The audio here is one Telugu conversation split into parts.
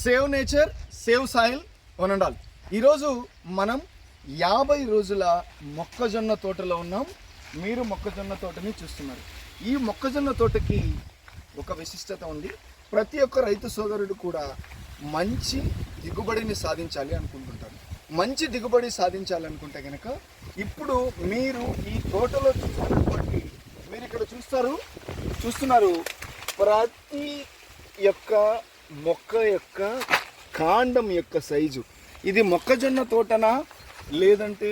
Save nature save soil one and all ఈరోజు మనం యాభై రోజుల మొక్కజొన్న తోటలో ఉన్నాం. మీరు మొక్కజొన్న తోటని చూస్తున్నారు. ఈ మొక్కజొన్న తోటకి ఒక విశిష్టత ఉంది. ప్రతి ఒక్క రైతు సోదరుడు కూడా మంచి దిగుబడిని సాధించాలి అనుకుంటుంటారు. మంచి దిగుబడి సాధించాలనుకుంటే కనుక ఇప్పుడు మీరు ఈ తోటలో చూస్తున్నటువంటి మీరు ఇక్కడ చూస్తారు చూస్తున్నారు ప్రతి యొక్క మొక్క యొక్క కాండం యొక్క సైజు. ఇది మొక్కజొన్న తోటనా? లేదంటే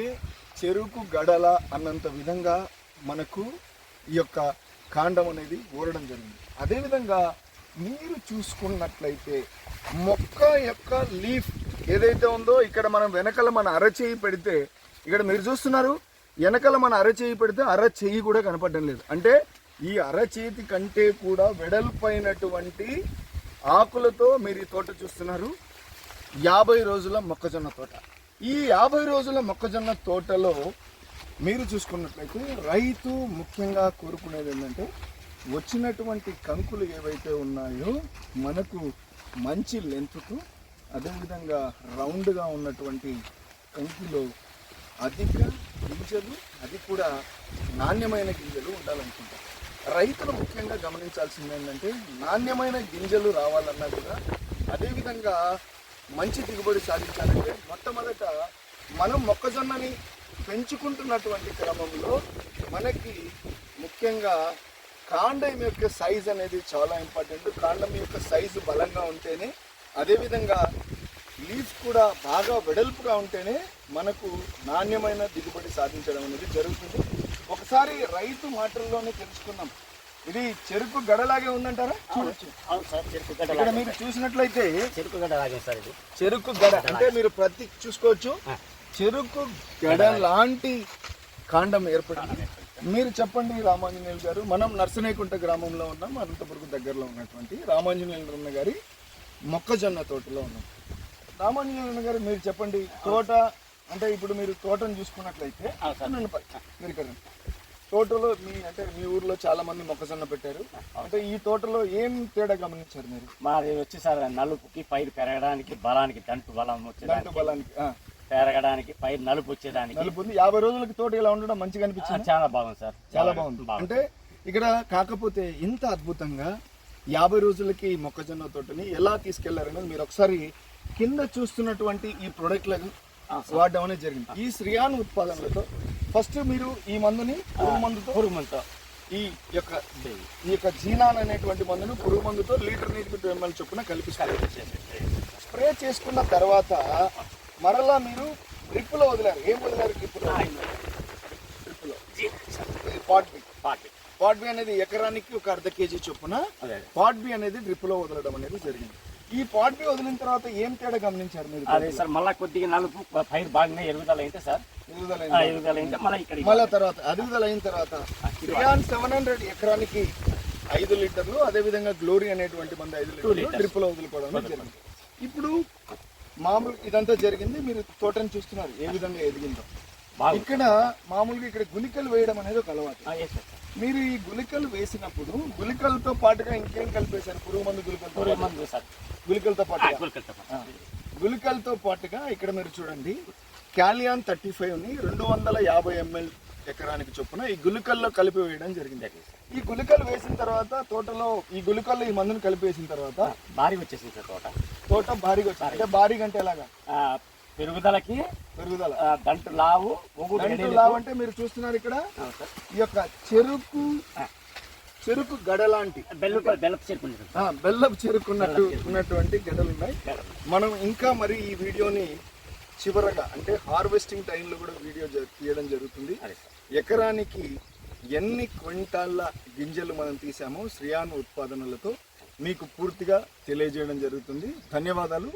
చెరుకు గడల అన్నంత విధంగా మనకు ఈ యొక్క కాండం అనేది ఊరడం జరిగింది. అదేవిధంగా మీరు చూసుకున్నట్లయితే మొక్క యొక్క లీఫ్ ఏదైతే ఉందో ఇక్కడ మనం వెనకల మన అరచేయి పెడితే ఇక్కడ మీరు చూస్తున్నారు వెనకల మన అరచేయి పెడితే అరచేయి కూడా కనపడడం లేదు. అంటే ఈ అరచేతి కంటే కూడా వెడల్పైనటువంటి ఆకులతో మీరు ఈ తోట చూస్తున్నారు. యాభై రోజుల మొక్కజొన్న తోట. ఈ యాభై రోజుల మొక్కజొన్న తోటలో మీరు చూసుకున్నట్లయితే రైతు ముఖ్యంగా కోరుకునేది ఏంటంటే వచ్చినటువంటి కంకులు ఏవైతే ఉన్నాయో మనకు మంచి లెంత్కు అదేవిధంగా రౌండ్గా ఉన్నటువంటి కంకులో అధిక గింజలు అది కూడా నాణ్యమైన గింజలు ఉండాలనుకుంటారు. రైతులు ముఖ్యంగా గమనించాల్సింది ఏంటంటే నాణ్యమైన గింజలు రావాలన్నా కూడా అదేవిధంగా మంచి దిగుబడి సాధించాలంటే మొట్టమొదట మనం మొక్కజొన్నని పెంచుకుంటున్నటువంటి క్రమంలో మనకి ముఖ్యంగా కాండం యొక్క సైజ్ అనేది చాలా ఇంపార్టెంట్ కాండం యొక్క సైజు బలంగా ఉంటేనే అదేవిధంగా లీఫ్ కూడా బాగా వెడల్పుగా ఉంటేనే మనకు నాణ్యమైన దిగుబడి సాధించడం అనేది జరుగుతుంది. ఒకసారి రైతు మాటల్లోనే తెలుసుకుందాం. ఇది చెరుకు గడలాగే ఉందంటారా? ఇక్కడ మీరు చూసినట్లయితే చెరుకు గడ్డ లాగే సార్ ఇది. చెరుకు గడ అంటే మీరు ప్రతి చూసుకోవచ్చు. చెరుకు గడ లాంటి కాండం ఏర్పడింది. మీరు చెప్పండి రామాంజనేయులు గారు. మనం నర్సనేకుంట గ్రామంలో ఉన్నాం. అనంతపురం దగ్గరలో ఉన్నటువంటి రామాంజనేయులు గారి మొక్కజొన్న తోటలో ఉన్నాం. రామాంజనేయులు గారు మీరు చెప్పండి తోట అంటే ఇప్పుడు మీరు తోటను చూసుకున్నట్లయితే మీరు ఇక్కడ. తోటలో మీ అంటే మీ ఊర్లో చాలా మంది మొక్కజొన్న పెట్టారు. అంటే ఈ తోటలో ఏం తేడా గమనించారు మీరు? మాది వచ్చి సార్ నలుపుకి పైరు పెరగడానికి బలానికి దంటు బలం వచ్చేదానికి. బలానికి పెరగడానికి పైరు నలుపు వచ్చేదానికి. నలుపు ఉంది. యాభై రోజులకి తోట ఇలా ఉండడం మంచిగా అనిపించింది? చాలా బాగుంది సార్. చాలా బాగుంది. అంటే ఇక్కడ కాకపోతే ఇంత అద్భుతంగా యాభై రోజులకి ఈ మొక్కజొన్న తోటని ఎలా తీసుకెళ్ళారనేది మీరు ఒకసారి కింద చూస్తున్నటువంటి ఈ ప్రొడక్ట్లను వాడడం అనేది జరిగింది. ఈ శ్రియాన్ ఉత్పాదనలతో ఫస్ట్ మీరు ఈ మందుని పురుగు మందుతో పురుగు మందుతో. ఈ యొక్క ఈ యొక్క జీనాన్ అనేటువంటి మందును పురుగు మందుతో లీటర్ నీటికి టూ ఎంఎల్ చొప్పున కలిపిస్తారు స్ప్రే చేసుకున్న తర్వాత మరలా మీరు డ్రిప్లో వదిలారు. ఏం వదిలారు డ్రిప్లో డ్రిప్లో పాట్ బి. పాటి పాట్ బి అనేది ఎకరానికి ఒక అర్ధ కేజీ చొప్పున అదే. పాట్ బి అనేది డ్రిప్లో వదలడం అనేది జరిగింది. ఈ పాట్ బి వదిలిన తర్వాత ఏం తేడా గమనించారు మీరు? అదే సార్ మళ్ళా కొద్దిగా నలుపు పైరు బాగానే ఎరుగుదల అయితే సార్. అయిన ఎరుగుదల అయితే మళ్ళీ ఇక్కడ మళ్ళా తర్వాత అదుగుదల అయిన తర్వాత. రియాన్ సెవెన్ హండ్రెడ్ ఎకరానికి ఐదు లీటర్లు అదే విధంగా గ్లోరీ అనేటువంటి మంది ఐదు లీటర్లు liters. డ్రిప్లో వదులుకోవడం. జరిగింది. ఇప్పుడు మామూలు ఇదంతా జరిగింది మీరు తోటను చూస్తున్నారు ఏ విధంగా ఎదిగిందో. ఇక్కడ మామూలుగా ఇక్కడ గుళికలు వేయడం అనేది ఒక అలవాటు. మీరు ఈ గుళికలు వేసినప్పుడు గుళికలతో పాటుగా ఇంకేం కలిపేశారు? పురుగు మందు గుళికలతో? మందు సార్. గుళికలతో గుళికలతో పాటు. ఆ. గుళికలతో పాటుగా ఇక్కడ మీరు చూడండి క్యాలియాన్ థర్టీ ని రెండు వందల యాభై ఎంఎల్ ఎకరానికి చొప్పున ఈ గుళికల్లో కలిపి వేయడం జరిగింది. ఈ గుళికలు వేసిన తర్వాత తోటలో ఈ గుళికల్లో ఈ మందును కలిపి వేసిన తర్వాత భారీ వచ్చేసింది సార్ తోట. తోట భారీగా వచ్చింది అంటే భారీగా అంటే ఎలాగా? పెరుగుదలకి పెరుగుదల. దంటు లావు దంటు. లావు అంటే మీరు చూస్తున్నారు ఇక్కడ. ఈ యొక్క చెరుకు చెరుకు గడ లాంటి. బెల్లు బెల్లపు చెరుకు ఉన్నట్టు ఉన్నటువంటి గడలు ఉన్నాయి. మనం ఇంకా మరి ఈ వీడియోని చివరగా అంటే హార్వెస్టింగ్ టైంలో కూడా వీడియో తీయడం జరుగుతుంది. ఎకరానికి ఎన్ని క్వింటాళ్ళ గింజలు మనం తీసామో శ్రియాను ఉత్పాదనలతో మీకు పూర్తిగా తెలియజేయడం జరుగుతుంది. ధన్యవాదాలు.